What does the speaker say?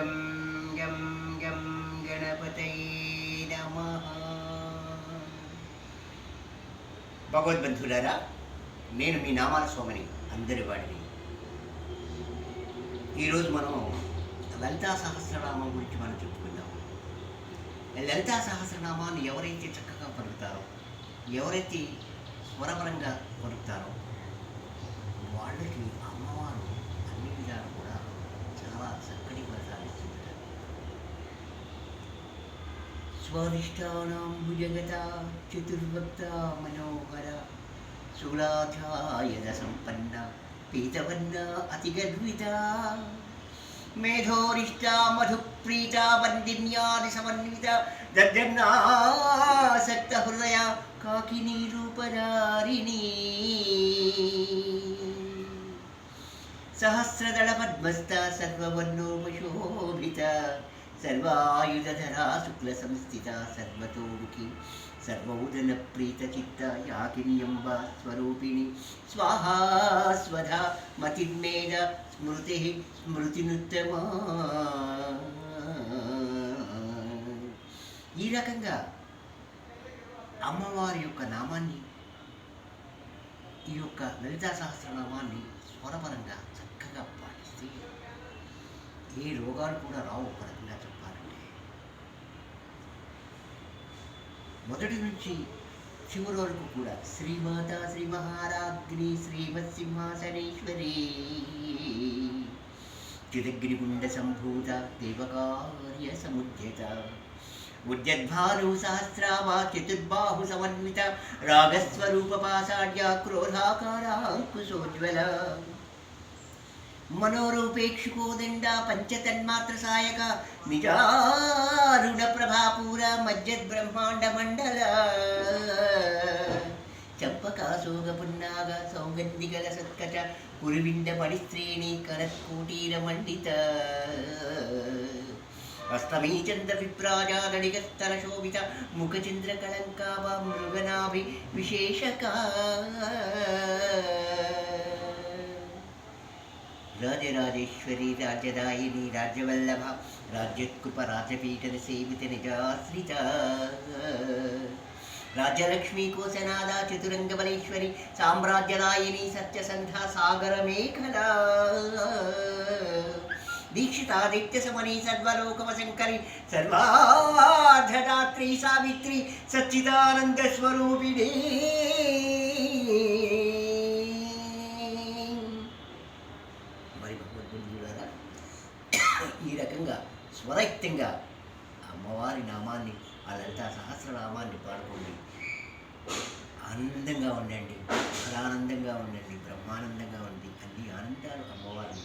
గం గం గం గణపతై నమ. భగవద్బంధులారా నేను మీ నామాల స్వామిని అందరి వాడిని. ఈరోజు మనం లలితా సహస్రనామం గురించి మనం చెప్పుకుందాం. లలితా సహస్రనామాన్ని ఎవరైతే చక్కగా పలుకుతారో ఎవరైతే స్వరపరంగా పలుకుతారో వాళ్ళకి అమ్మవారు అన్ని విధాలు కూడా చాలా చక్కటి ఫలితాలు स्वादिष्ठानां भुजगता चतुर्भक्ता मनोहरा संपन्ना पीतवन्ना अतिगर्विता मेधोरिष्टा मधुप्रीता वन्दिन्यादिसमन्विता दद्रन्नासक्तहृदया काकिनीरूपधारिणी। सहस्रदलपद्मस्ता सर्ववर्णोपशोभिता కాకినీ సర్వాయుధధరా శుక్ల సంస్థిత సర్వతోముఖి సర్వౌదన ప్రీత చిత్త యాకిన్యంబ స్వరూపిణి స్వాహా స్వధ మతిర్మేద స్మృతి స్మృతినుత్తమా ఈ రకంగా అమ్మవారి యొక్క నామాన్ని ఈ యొక్క లలితా సహస్రనామాన్ని స్వరపరంగా చక్కగా పాటిస్తే ఏ రోగాలు కూడా రావు ఒక రకంగా మొదటి నుంచి చివరి వరకు కూడా శ్రీమాత శ్రీ మహారాగ్ని శ్రీమత్సింహాసనేశ్వరి. చిదగ్నిగుండ సంభూత దేవకార్య సముద్యత. ఉద్యద్భాను సహస్రామా చతుర్బాహు సమన్విత రాగస్వరూప పాషాఢ్య క్రోధాకారాంకుశోజ్వల. മനോരൂപേക്ഷിക്കോദണ്ഡ പഞ്ചതന്മാത്ര സഹായക നിജാരുണ പ്രഭാപൂര മജ്ജത് ബ്രഹ്മാണ്ട മണ്ഡല. ചമ്പകാശോക പുന്നാക സൗഗന്ധികല സത്കച കുരുവിന്റെ പണിസ്ത്രീണി കലക്കൂട്ടീര മണ്ഡിത. അസ്തമീചന്ദ്രവിഭ്രാജാതടികസ്തരശോഭിത മുഖചന്ദ്രകളങ്കാവ മൃഗനാഭി വിശേഷകാ. రాజరాజేశ్వరి రాజ్యదాయిని రాజ్యవల్లభ రాజ్యత్కృప రాజపీఠన సేవిత నిజాశ్రిత రాజ్యలక్ష్మీ కోసనాద చతురంగమలేశ్వరి సామ్రాజ్యదాయిని సత్యసంధ సాగర మేఖలా దీక్షితాదిత్య సమని సర్వలోకమశంకరి సర్వాధదాత్రి సావిత్రి సచ్చిదానంద స్వరైక్తంగా అమ్మవారి నామాన్ని ఆ లలితా సహస్రనామాన్ని పాడుకోండి. ఆనందంగా ఉండండి ఆనందంగా ఉండండి బ్రహ్మానందంగా ఉండి అన్ని ఆనందాలు అమ్మవారిని